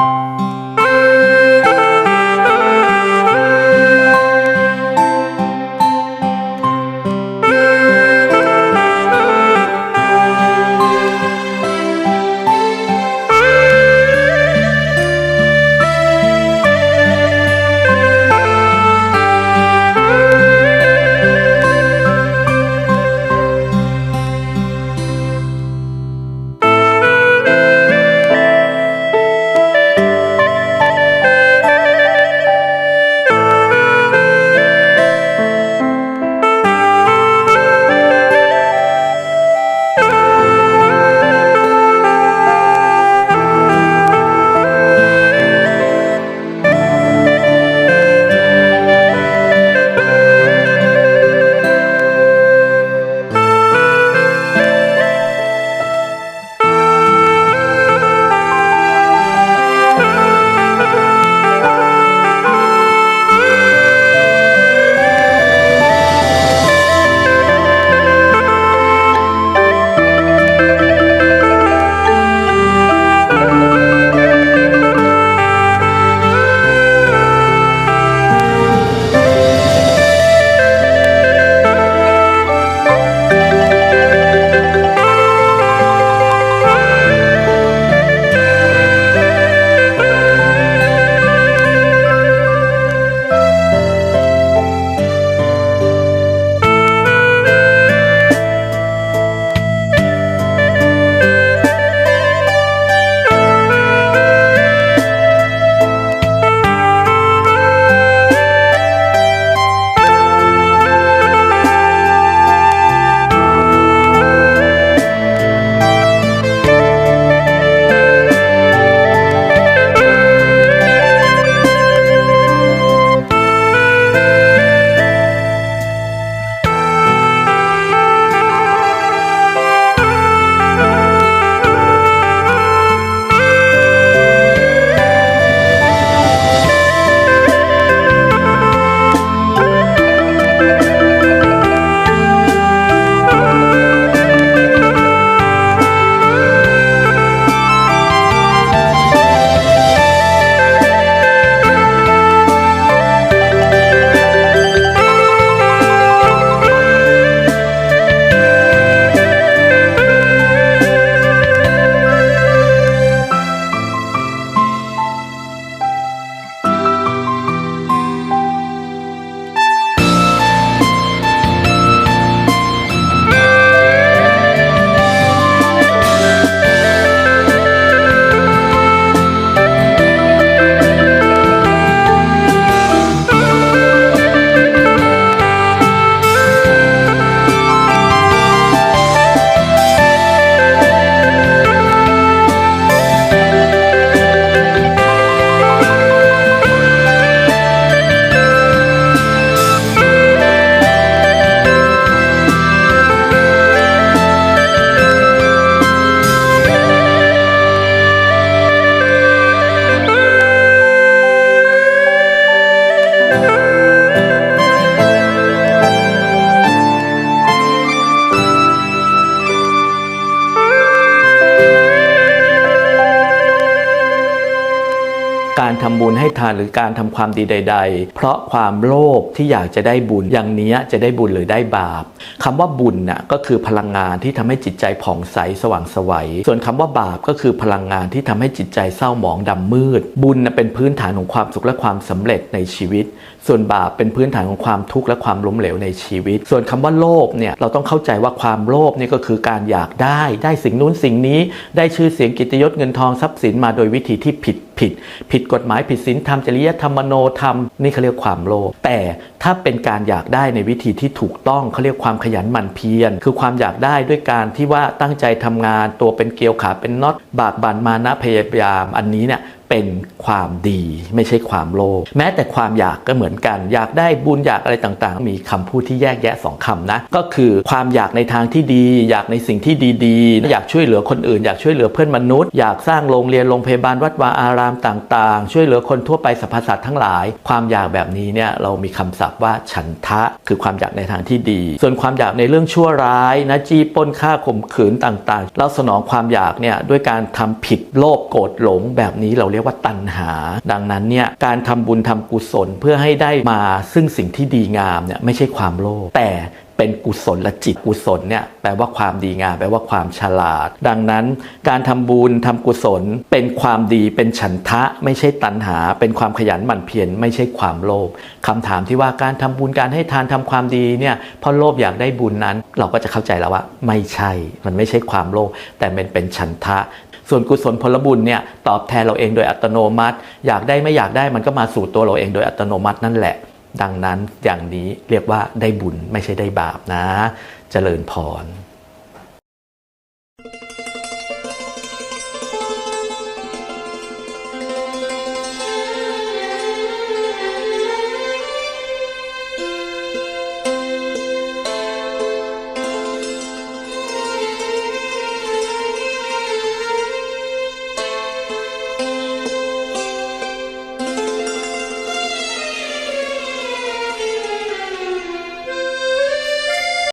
ก ทำบุญให้ทานหรือการทำความดีใด ๆ เพราะความโลภที่อยากจะได้บุญอย่างนี้จะได้บุญหรือได้บาปคำว่าบุญน่ะก็คือพลังงานที่ทำให้จิตใจผ่องใสสว่างไสวัย ส่วนคำว่าบาปก็คือพลังงานที่ทำให้จิตใจเศร้าหมองดำมืด บุญเป็นพื้นฐานของความสุขและความสำเร็จในชีวิต ส่วนบาปเป็นพื้นฐานของความทุกข์และความล้มเหลวในชีวิต ส่วนคำว่าโลภเนี่ยเราต้องเข้าใจว่าความโลภนี่ก็คือการอยากได้ ได้สิ่งนู้นสิ่งนี้ ได้ชื่อเสียงกิตยศเงินทองทรัพย์สินมาโดยวิธีที่ผิด ผิด ผิดกฎหมายผิดศีลธรรมจริยธรรมโนธรรมนี่เขาเรียกความโลภแต่ถ้าเป็นการอยากได้ในวิธีที่ถูกต้องเขาเรียกความขยันหมั่นเพียร คือความอยากได้ด้วยการที่ว่าตั้งใจทำงานตัวเป็นเกลียวขาเป็นน็อตบากบั่นมานะพยายาม อันนี้เนี่ย เป็นความดีไม่ใช่ความโลภแม้แต่ความอยากก็เหมือนกัน อยากได้บุญอยากอะไรต่างๆ มีคำพูดที่แยกแยะสองคำนะ ก็คือความอยากในทางที่ดี อยากในสิ่งที่ดีๆ อยากช่วยเหลือคนอื่น อยากช่วยเหลือเพื่อนมนุษย์ อยากสร้างโรงเรียนโรงพยาบาลวัดวาอารามต่างๆ ช่วยเหลือคนทั่วไปสรรพสัตว์ทั้งหลาย ความอยากแบบนี้เนี่ยเรามีคำศัพท์ว่าฉันทะ คือความอยากในทางที่ดี ส่วนความอยากในเรื่องชั่วร้ายนะจี้ป้นฆ่าข่มขืนต่างๆ เราสนองความอยากเนี่ยด้วยการทำผิดโลภโกรธหลงแบบนี้เราเรียกรียกว่าตัณหา ดังนั้นเนี่ยการทำบุญทำกุศลเพื่อให้ได้มาซึ่งสิ่งที่ดีงามเนี่ยไม่ใช่ความโลภแต่เป็นกุศลลจิตกุศลเนี่ยแปลว่าความดีงามแปลว่าความฉลาด ดังนั้นการทำบุญทำกุศล เป็นความดีเป็นฉันทะ ไม่ใช่ตัณหา เป็นความขยันหมั่นเพียรไม่ใช่ความโลภคำถามที่ว่าการทำบุญการให้ทานทำความดีเนี่ยเพราะโลภอยากได้บุญนั้น เราก็จะเข้าใจแล้วว่า ไม่ใช่มันไม่ใช่ความโลภแต่มันเป็นฉันทะ ส่วนกุศลผลบุญเนี่ยตอบแทนเราเองโดยอัตโนมัติ อยากได้ไม่อยากได้มันก็มาสู่ตัวเราเองโดยอัตโนมัตินั่นแหละ ดังนั้นอย่างนี้เรียกว่าได้บุญไม่ใช่ได้บาปนะ เจริญพร